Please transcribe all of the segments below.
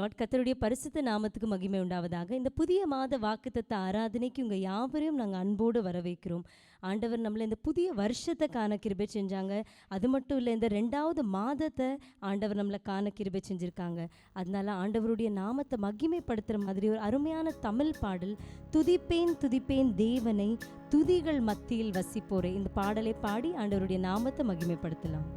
Lord கத்தருடைய பரிசுத்த நாமத்துக்கு மகிமை உண்டாவதாக. இந்த புதிய மாத வாக்குத்தத்த ஆராதனைக்கு உங்கள் யாவரையும் நாங்கள் அன்போடு வரவேற்கிறோம். ஆண்டவர் நம்மளை இந்த புதிய வருஷத்தை காண கிருபை செஞ்சாங்க. அது மட்டும் இல்லை இந்த ரெண்டாவது மாதத்தை ஆண்டவர் நம்மளை காண கிருபை செஞ்சுருக்காங்க. அதனால ஆண்டவருடைய நாமத்தை மகிமைப்படுத்துகிற மாதிரி ஒரு அருமையான தமிழ் பாடல் துதிப்பேன் துதிப்பேன் தேவனை துதிகள் மத்தியில் வசிப்போரே. இந்த பாடலை பாடி ஆண்டவருடைய நாமத்தை மகிமைப்படுத்தலாம்.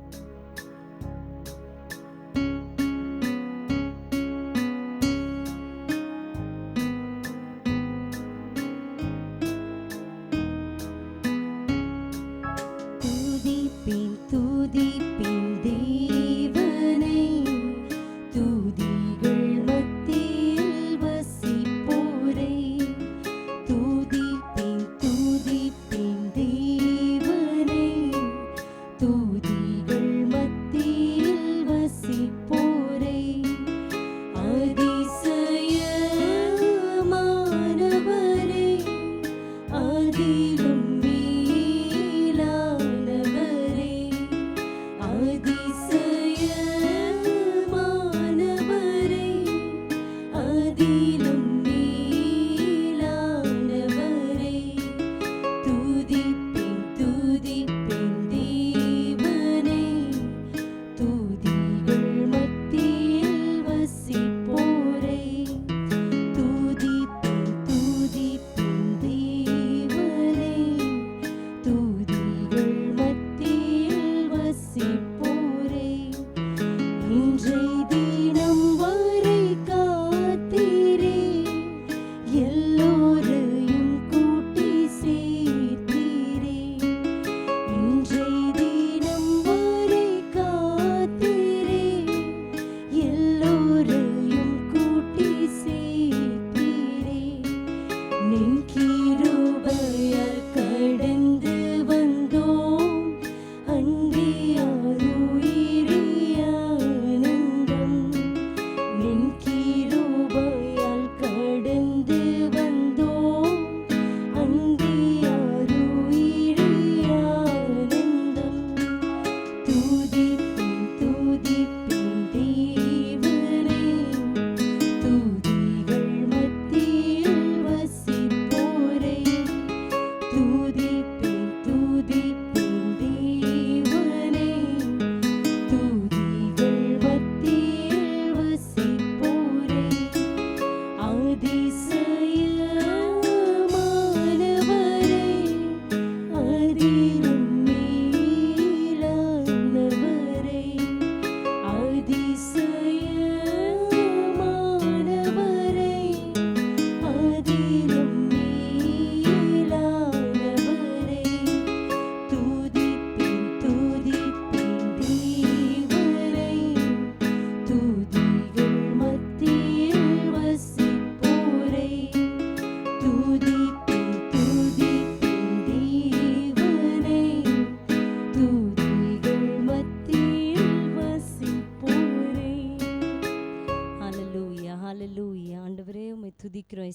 You.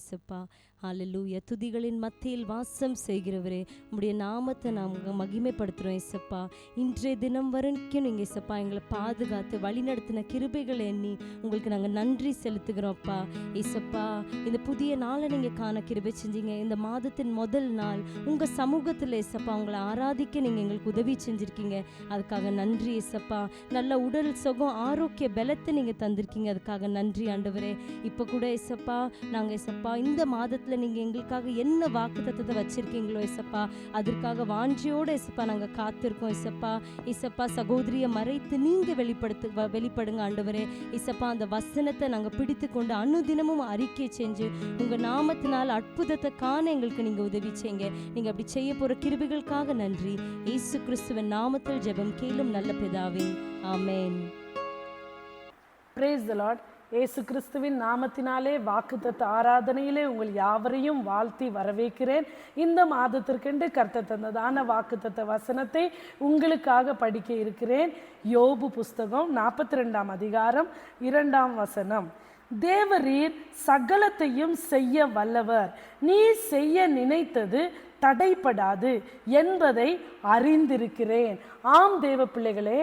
துதிக்கிறோம் ஹalleluya. துதிகளின் மத்தியில் வாசம் செய்கிறவரே உம்முடைய நாமத்தை நாங்கள் மகிமைப்படுத்துகிறோம் இயேசப்பா இன்றைய தினம் வரைக்கும் நீங்கள் இயேசப்பா எங்களை பாதுகாத்து வழிநடத்தின கிருபைகளை எண்ணி உங்களுக்கு நாங்கள் நன்றி செலுத்துகிறோம்ப்பா இயேசப்பா இந்த புதிய நாளை நீங்கள் காண கிருபை செஞ்சீங்க. இந்த மாதத்தின் முதல் நாள் உங்கள் சமூகத்தில் இயேசப்பா உங்களை ஆராதிக்க நீங்கள் எங்களுக்கு உதவி செஞ்சுருக்கீங்க. அதுக்காக நன்றி இயேசப்பா நல்ல உடல் சுகம் ஆரோக்கிய பலத்தை நீங்கள் தந்திருக்கீங்க. அதுக்காக நன்றி ஆண்டவரே. இப்போ கூட இசப்பா நாங்கள் இசப்பா இந்த மாதத்தில் நீங்கள் எங்களுக்காக என்ன வாக்கு தத்துவத்தை வச்சுருக்கீங்களோ இசப்பா அதற்காக வாஞ்சியோடு இசப்பா நாங்கள் காத்திருக்கோம் இசப்பா. இசப்பா சகோதரியை மறைத்து நீங்கள் வெளிப்படுத்து வெளிப்படுங்க ஆண்டவரே. இசப்பா அந்த வசனத்தை நாங்கள் பிடித்து கொண்டு அனுதினமும் அறிக்கை செஞ்சு உங்கள் நாமத்தினால் அற்புதத்தை காண எங்களுக்கு நீங்கள் உதவி செய்யுங்க. நீங்கள் அப்படி செய்ய போகிற கிருபிகளுக்காக நன்றி. இயேசு கிறிஸ்துவின் நாமத்தில் ஜெபம் கேளும் நல்ல பிதாவே. ஆமேன். பிரேஸ் த லார்ட் இயேசு கிறிஸ்துவின் நாமத்தினாலே வாக்குத்தத்த ஆராதனையிலே உங்கள் யாவரையும் வாழ்த்தி வரவேற்கிறேன். இந்த மாதத்திற்கென்று கர்த்த தந்ததான வாக்குத்தத்த வசனத்தை உங்களுக்காக படிக்க இருக்கிறேன். யோபு புஸ்தகம் நாற்பத்தி ரெண்டாம் அதிகாரம் இரண்டாம் வசனம். தேவரீர் சகலத்தையும் செய்ய வல்லவர். நீ செய்ய நினைத்தது தடைப்படாது என்பதை அறிந்திருக்கிறேன். ஆம் தேவ பிள்ளைகளே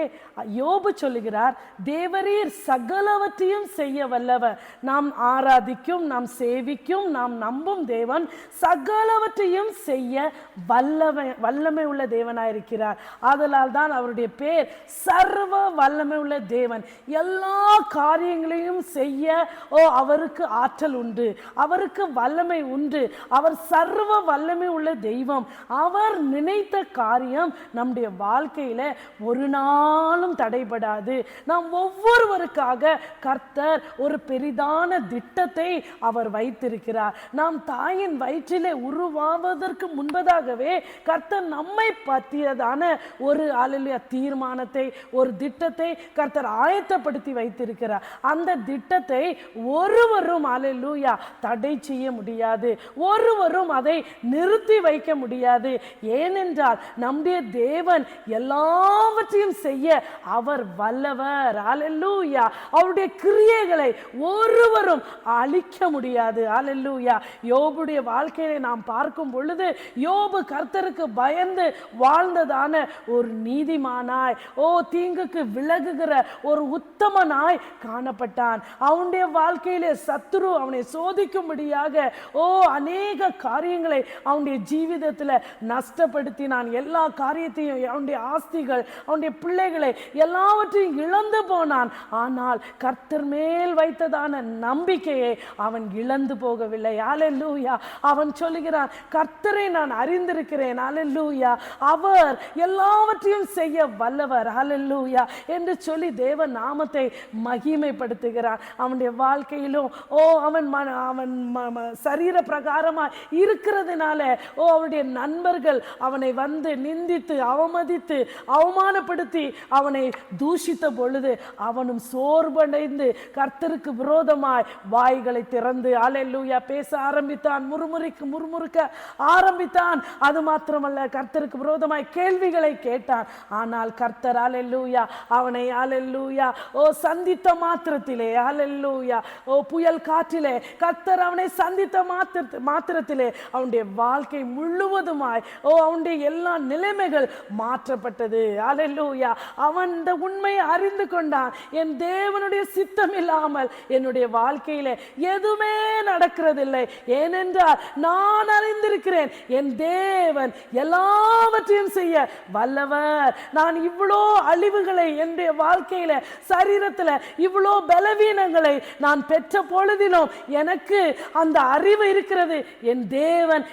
யோபு சொல்லுகிறார் தேவரீர் சகலவற்றையும் செய்ய வல்லவர். நாம் ஆராதிக்கும் நாம் சேவிக்கும் நாம் நம்பும் தேவன் சகலவற்றையும் செய்ய வல்லமை வல்லமை உள்ள தேவனாயிருக்கிறார். அதனால் தான் அவருடைய பேர் சர்வ வல்லமை உள்ள தேவன். எல்லா காரியங்களையும் செய்ய ஓ அவருக்கு ஆற்றல் உண்டு. அவருக்கு வல்லமை உண்டு. அவர் சர்வ வல்லமை உள்ள தெய்வம். அவர் நினைத்த காரியம் நம்முடைய வாழ்க்கையில ஒரு நாளும் தடைபடாது. நாம் ஒவ்வொருவருக்காக கர்த்தர் ஒரு பெரிதான திட்டத்தை அவர் வைத்திருக்கிறார். நாம் தாயின் வயிற்றிலே உருவாவதற்கு முன்பதாகவே கர்த்தர் நம்மை பற்றியதான ஒரு அலுவலிய தீர்மானத்தை ஒரு திட்டத்தை கர்த்தர் ஆயத்தப்படுத்தி வைத்திருக்கிறார். அந்த திட்டத்தை ஒருவரும் அலையிலூயா தடை செய்ய முடியாது. ஒருவரும் அதை நிறுத்தி வை வைக்க முடியாது. ஏனென்றால் நம்முடைய தேவன் எல்லாவற்றையும் செய்ய அவர் வல்லவர். அலல்லூயா அவருடைய கிரியைகளை ஒருவரும் அழிக்க முடியாது. அலல்லூயா யோபுடைய வாழ்க்கையை நாம் பார்க்கும் பொழுது யோபு கர்த்தருக்கு பயந்து வாழ்ந்ததான ஒரு நீதிமானாய் ஓ தீங்குக்கு விலகுகிற ஒரு உத்தமனாய் காணப்பட்டான். அவனுடைய வாழ்க்கையிலே சத்துரு அவனை சோதிக்கும்படியாக ஓ அநேக காரியங்களை அவனுடைய ஜீ ஜீவிதத்தில் நஷ்டப்படுத்தினான் எல்லா காரியத்தையும் அவனுடைய ஆஸ்திகள் அவனுடைய பிள்ளைகளை எல்லாவற்றையும் இழந்து போனான். ஆனால் கர்த்தர் மேல் வைத்ததான நம்பிக்கையை அவன் இழந்து போகவில்லை. லூயா அவன் சொல்லுகிறான் கர்த்தரை நான் அறிந்திருக்கிறேன். லூயா அவர் எல்லாவற்றையும் செய்ய வல்லவர். லூயா என்று சொல்லி தேவ நாமத்தை மகிமைப்படுத்துகிறான் அவனுடைய வாழ்க்கையிலும் ஓ அவன் மன- அவன் சரீர பிரகாரமாக இருக்கிறதுனால ஓ அவனுடைய நண்பர்கள் அவனை வந்து நிந்தித்து அவமதித்து அவமானப்படுத்தி அவனை தூஷித்த பொழுது அவனும் சோர்வடைந்து கர்த்தருக்கு விரோதமாய் வாய்களை திறந்து அலெல்லூயா பேச ஆரம்பித்தான் முறுமுறைக்கு முறுமுறுக்க ஆரம்பித்தான். அது மாத்திரமல்ல கர்த்தருக்கு விரோதமாய் கேள்விகளை கேட்டான். ஆனால் கர்த்தர் அலெல்லூயா அவனை அலெல்லூயா ஓ சந்தித்த மாத்திரத்திலே அலெல்லூயா ஓ புயல் காற்றிலே கர்த்தர் அவனை சந்தித்த மாத்திர மாத்திரத்திலே அவனுடைய வாழ்க்கை முழுவதுமாய் ஓ அவனுடைய எல்லா நிலைமைகள் மாற்றப்பட்டது. அலல்லூயா அவன் இந்த உண்மையை அறிந்து கொண்டான். என் தேவனுடைய சித்தம் இல்லாமல் என்னுடைய வாழ்க்கையில எதுவுமே நடக்கிறதில்லை. ஏனென்றால் நான் அறிந்திருக்கிறேன் என் தேவன் எல்லாவற்றையும் செய்ய வல்லவர். நான் இவ்வளோ அழிவுகளை என்னுடைய வாழ்க்கையில சரீரத்துல இவ்வளோ பலவீனங்களை நான் பெற்ற பொழுதிலும் எனக்கு அந்த அறிவு இருக்கிறது. என் தேவன்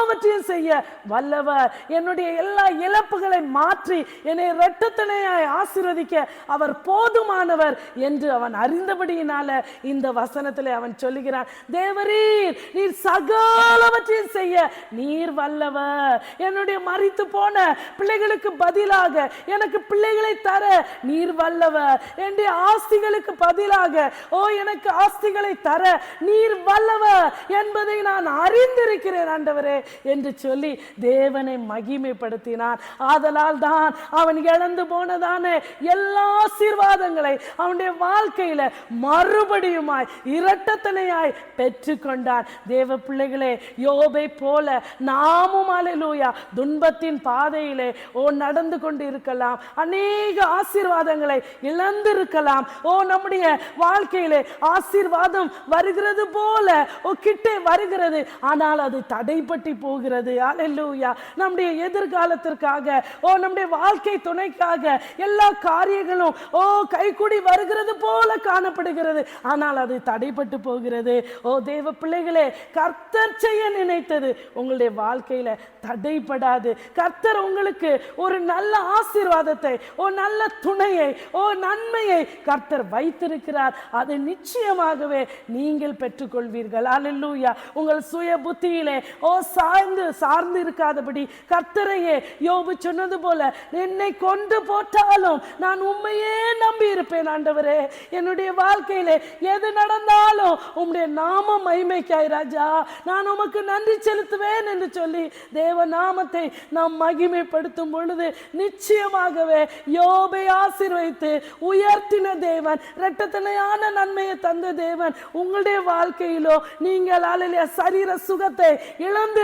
எல்லாவற்றையும் செய்ய வல்லவர். என்னுடைய எல்லா இழப்புகளை மாற்றி என்னை இரட்டத்தனையாய் ஆசீர்வதிக்க அவர் போதுமானவர் என்று அவன் அறிந்தபடியினால இந்த வசனத்தில் அவன் சொல்லுகிறான் தேவரீர் நீர் சகலவற்றையும் செய்ய நீர் வல்லவர். என்னுடைய மறித்து போன பிள்ளைகளுக்கு பதிலாக எனக்கு பிள்ளைகளை தர நீர் வல்லவர். என்னுடைய ஆஸ்திகளுக்கு பதிலாக ஓ எனக்கு ஆஸ்திகளை தர நீர் வல்லவர் என்பதை நான் அறிந்திருக்கிறேன் ஆண்டவரே. என்று சொல்லி தேவனை மகிமைப்படுத்தினான். ஆதலால் தான் அவன் இழந்து போனதான எல்லா ஆசீர்வாதங்களை அவனுடைய வாழ்க்கையில மறுபடியுமாய் இரட்டத்தனையாய் பெற்றுக்கொண்டான். தேவ பிள்ளைகளே யோபை போல நாமும் அலையூயா துன்பத்தின் பாதையிலே ஓ நடந்து கொண்டு இருக்கலாம் அநேக ஆசீர்வாதங்களை இழந்திருக்கலாம். ஓ நம்முடைய வாழ்க்கையிலே ஆசீர்வாதம் வருகிறது போல ஓ கிட்டே வருகிறது. ஆனால் அது தடைப்பட்டு போகிறது. அலல்லூயா நம்முடைய எதிர்காலத்திற்காக ஓ நம்முடைய வாழ்க்கை துணைக்காக எல்லா காரியங்களும் ஓ கைக்குடி வருகிறது போல காணப்படுகிறது. ஆனால் அது தடைப்பட்டு போகிறது. ஓ தேவ பிள்ளைகளே கர்த்தர் செய்ய நினைத்தது உங்களுடைய வாழ்க்கையில தடைப்படாது கர்த்தர் உங்களுக்கு ஒரு நல்ல ஆசீர்வாதத்தை ஓ நல்ல துணையை ஓ நன்மையை கர்த்தர் வைத்திருக்கிறார். அது நிச்சயமாகவே நீங்கள் பெற்றுக்கொள்வீர்கள். அலல்லூயா உங்கள் சுய புத்தியிலே ஓ சார்ந்து சார்ந்து இருக்காதபடி கர்த்தரையே யோபு சொன்னது போல என்னை கொண்டு போட்டாலும் நான் உண்மையே நம்பி இருப்பேன் ஆண்டவரே. என்னுடைய வாழ்க்கையிலே எது நடந்தாலும் உம்முடைய நாம மகிமைக்காய் ராஜா. நான் உமக்கு நன்றி செலுத்துவேன் என்று சொல்லி தேவ நாமத்தை நாம் மகிமைப்படுத்தும் பொழுது நிச்சயமாகவே யோபை ஆசிர்வைத்து உயர்த்தின தேவன் இரட்டத்தனையான நன்மையை தந்த தேவன் உங்களுடைய வாழ்க்கையிலோ நீங்கள் அலையில சரீர சுகத்தை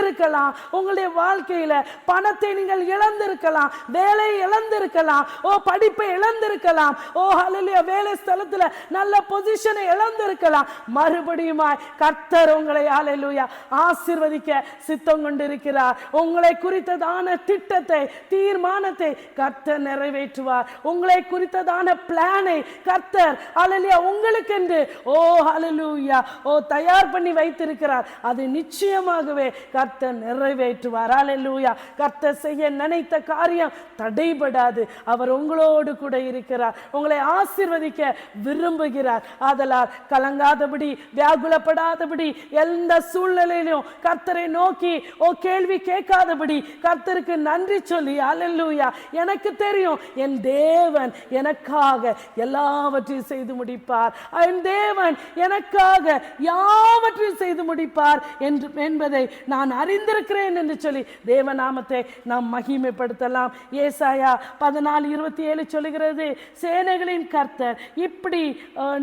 இழந்திருக்கலாம். உங்களுடைய வாழ்க்கையில பணத்தை நீங்கள் இழந்திருக்கலாம். வேலையை இழந்திருக்கலாம். ஓ படிப்பை இழந்திருக்கலாம். ஓ அலுலியா வேலை ஸ்தலத்துல நல்ல பொசிஷனை இழந்திருக்கலாம். மறுபடியும் கர்த்தர் உங்களை ஹalleluya ஆசீர்வதிக்க சித்தம் கொண்டிருக்கிறார். உங்களை குறித்ததான திட்டத்தை தீர்மானத்தை கர்த்தர் நிறைவேற்றுவார். உங்களை குறித்ததான பிளானை கர்த்தர் ஹalleluya உங்களுக்கென்று ஓ ஹalleluya ஓ தயார் பண்ணி வைத்திருக்கிறார். அது நிச்சயமாகவே கர்த்தர் நிறைவேற்றுவார். ஹalleluya கர்த்தர் செய்ய நினைத்த காரியம் தடைபடாது. அவர் உங்களோடு கூட இருக்கிறார். உங்களை ஆசீர்வதிக்க விரும்புகிறார். ஆதலால் கலங்காதபடி வியாகுலப்படாதபடி எந்த சூழ்நிலையிலும் கர்த்தரை நோக்கி ஓ கேள்வி கேட்காதபடி கர்த்தருக்கு நன்றி சொல்லி அல்லேலூயா எனக்கு தெரியும் என் தேவன் எனக்காக எல்லாவற்றையும் செய்து முடிப்பார். என் தேவன் எனக்காக யாவற்றையும் செய்து முடிப்பார் என்று என்பதை நான் அறிந்திருக்கிறேன் என்று சொல்லி தேவநாமத்தை நாம் மகிமைப்படுத்தலாம். ஏசாயா பதினாலு இருபத்தி ஏழு சொல்லுகிறது சேனைகளின் கர்த்தர் இப்படி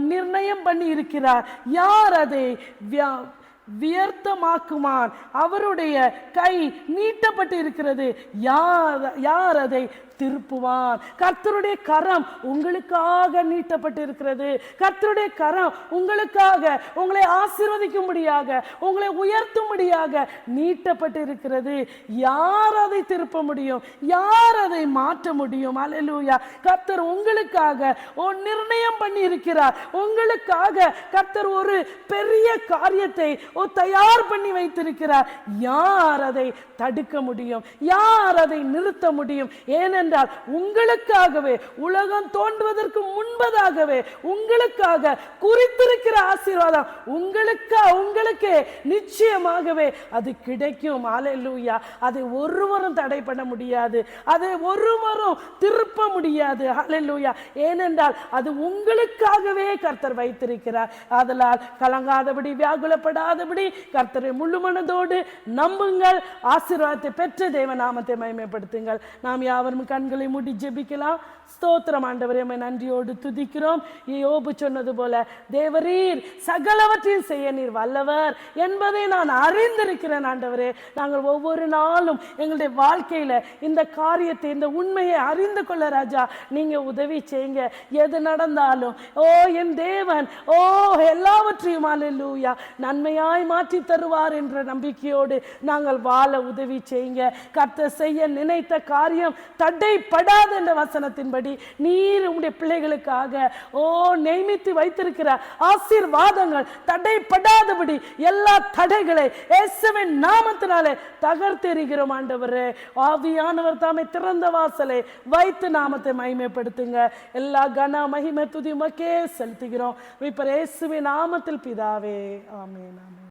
நிர்ணயம் பண்ணி இருக்கிறார் யார் அதை வியா- வியர்த்தமாக்குமான் அவருடைய கை நீட்டப்பட்டு இருக்கிறது யார் யார் அதை திருப்புவார். கர்த்தருடைய கரம் உங்களுக்காக நீட்டப்பட்டிருக்கிறது. கர்த்தருடைய கரம் உங்களுக்காக உங்களை ஆசீர்வதிக்கும்படியாக உங்களை உயர்த்தும்படியாக நீட்டப்பட்டிருக்கிறது. யார் அதை திருப்ப முடியும்? யார் அதை மாற்ற முடியும்? அலலூயா கர்த்தர் உங்களுக்காக நிர்ணயம் பண்ணி இருக்கிறார் உங்களுக்காக கர்த்தர் ஒரு பெரிய காரியத்தை தயார் பண்ணி வைத்திருக்கிறார். யார் அதை தடுக்க முடியும்? யார் அதை நிறுத்த முடியும்? ஏனென்றால் உங்களுக்காகவே உலகம் தோன்றுவதற்கு முன்பதாகவே உங்களுக்காக குறித்திருக்கிற ஆசீர்வாதம் உங்களுக்கா உங்களுக்கே நிச்சயமாகவே அது கிடைக்கும். அல்லேலூயா அதை ஒருவரும் தடை பண்ண முடியாது. அதை ஒருவரும் திருப்ப முடியாது. அல்லேலூயா ஏனென்றால் அது உங்களுக்காகவே கர்த்தர் வைத்திருக்கிறார். ஆதலால் கலங்காதபடி வியாகுலப்படாதபடி கர்த்தரை முழு மனதோடு நம்புங்கள். ஆசீர்வாதத்தை பெற்ற தேவ நாமத்தை மயமைப்படுத்துங்கள் நாம் யாவரும் கண்களை மூடி ஜெபிக்கலாம். ஸ்தோத்திரம் ஆண்டவரே உம்மை நன்றியோடு துதிக்கிறோம். யோபு சொன்னது போல தேவரீர் சகலவற்றையும் செய்ய நீர் வல்லவர் என்பதை நான் அறிந்திருக்கிறேன் ஆண்டவரே. நாங்கள் ஒவ்வொரு நாளும் எங்களுடைய வாழ்க்கையில இந்த காரியத்தை இந்த உண்மையை அறிந்து கொள்ள ராஜா நீங்க உதவி செய்யுங்க. எது நடந்தாலும் ஓ என் தேவன் ஓ எல்லாவற்றையும் லூயா நன்மையாய் மாற்றி தருவார் என்ற நம்பிக்கையோடு நாங்கள் வாழ உதவி செய்யுங்க. கர்த்தர் செய்ய நினைத்த காரியம் தடைப்படாத என்ற வசனத்தின்படி நீர் உங்களுடைய பிள்ளைகளுக்காக ஓ நியமித்து வைத்திருக்கிற ஆசீர்வாதங்கள் தடைப்படாதபடி எல்லா தடைகளை இயேசுவின் நாமத்தினாலே தகர்த்தெறிகிறோம் ஆண்டவரே. ஆவியானவர் தாமே திறந்த வாசலை வைத்து நாமத்தை மகிமைப்படுத்துங்க. எல்லா கன மகிமை துதி செலுத்துகிறோம். இப்போ இயேசுவின் நாமத்தில் பிதாவே. ஆமே நாமே